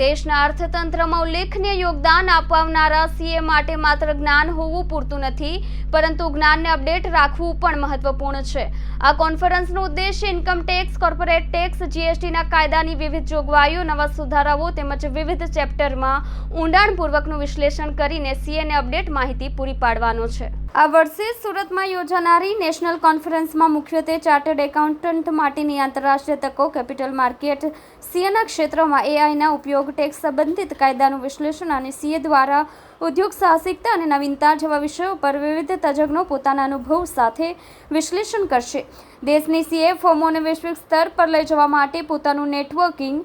દેશના અર્થતંત્રમાં ઉલ્લેખનીય યોગદાન અપાવનારા સીએ માટે માત્ર જ્ઞાન હોવું પૂરતું નથી, પરંતુ જ્ઞાનને અપડેટ રાખવું પણ મહત્વપૂર્ણ છે. આ કોન્ફરન્સનો ઉદ્દેશ ઇન્કમ ટેક્સ કોર્પોરેટ ટેક્સ જીએસટીના કાયદાની વિવિધ જોગવાઈઓ, નવા સુધારાઓ તેમજ વિવિધ ચેપ્ટરમાં ઊંડાણપૂર્વકનું વિશ્લેષણ કરીને સીએને અપડેટ માહિતી પૂરી પાડવાનો છે. આ વર્ષે સુરતમાં યોજાનારી નેશનલ કોન્ફરન્સમાં મુખ્યત્વે ચાર્ટર્ડ એકાઉન્ટન્ટ માટેની આંતરરાષ્ટ્રીય તકો, કેપિટલ માર્કેટ, સીએના ક્ષેત્રમાં એઆઈના ઉપયોગ ટેક્સ સંબંધિત કાયદાનું વિશ્લેષણ અને સીએ દ્વારા ઉદ્યોગ સાહસિકતા અને નવીનતા જેવા વિષયો પર વિવિધ તજજ્ઞો પોતાના અનુભવ સાથે વિશ્લેષણ કરશે. દેશની સીએ ફોર્મોને વૈશ્વિક સ્તર પર લઈ જવા માટે પોતાનું નેટવર્કિંગ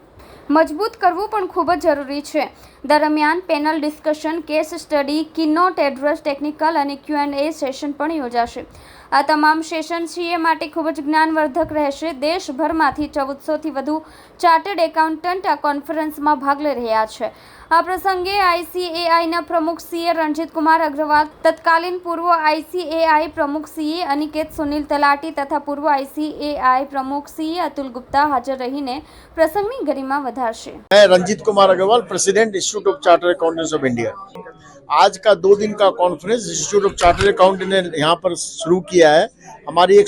મજબૂત કરવું પણ ખૂબ જ જરૂરી છે. દરમિયાન panel discussion case study keynote address technical અને ક્યુ એન્ડ એ સેશન પણ યોજાશે. આ તમામ સેશન સીએ માટે ખૂબ જ જ્ઞાનવર્ધક રહેશે. દેશભરમાંથી ચૌદસોથી વધુ ચાર્ટર્ડ એકાઉન્ટન્ટ આ કોન્ફરન્સમાં ભાગ લઈ રહ્યા છે. આ પ્રસંગે આઈસીએઆઈના પ્રમુખ સીએ રણજીત કુમાર અગ્રવાલ, તત્કાલીન પૂર્વ આઈસીએઆઈ પ્રમુખ સીએ અનિકેત સુનિલ તલાટી તથા પૂર્વ આઈસીએઆઈ પ્રમુખ સીએ અતુલ ગુપ્તા હાજર રહીને પ્રસંગની ગરિમા વધારશે. Ranjit Kumar Agarwal, president institute of charter accountants of India. आज का दो दिन का conference institute of charter accountant ने यहाँ पर शुरू किया है। हमारी एक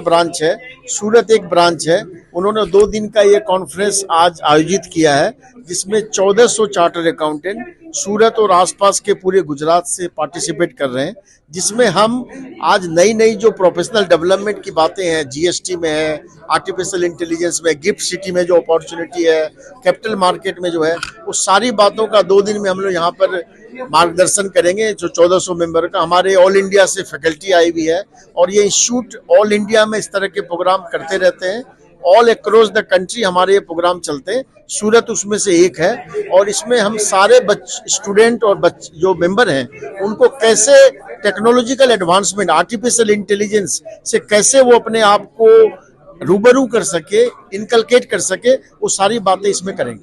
ब्रांच है, सूरत एक ब्रांच है। उन्होंने दो दिन का ये कॉन्फ्रेंस आज आयोजित किया है, जिसमें 1400 चार्टर अकाउंटेंट सूरत और आसपास के पूरे गुजरात से पार्टिसिपेट कर रहे हैं, जिसमें हम आज नई नई जो प्रोफेशनल डेवलपमेंट की बातें हैं जीएसटी में है आर्टिफिशियल इंटेलिजेंस में गिफ्ट सिटी में जो अपॉर्चुनिटी है कैपिटल मार्केट में जो है, वो सारी बातों का दो दिन में हम लोग यहाँ पर मार्गदर्शन करेंगे जो 1400 मेंबर का, हमारे ऑल इंडिया से फैकल्टी आई हुई है और ये इंस्टीट्यूट ऑल इंडिया में इस तरह के प्रोग्राम करते रहते हैं। ऑल अक्रॉस द कंट्री हमारे ये प्रोग्राम चलते हैं। सूरत उसमें से एक है और इसमें हम सारे स्टूडेंट और बच, जो मेंबर हैं, उनको कैसे टेक्नोलॉजिकल एडवांसमेंट आर्टिफिशियल इंटेलिजेंस से कैसे वो अपने आप को रूबरू कर सके इनकलकेट कर सके, वो सारी बातें इसमें करेंगे।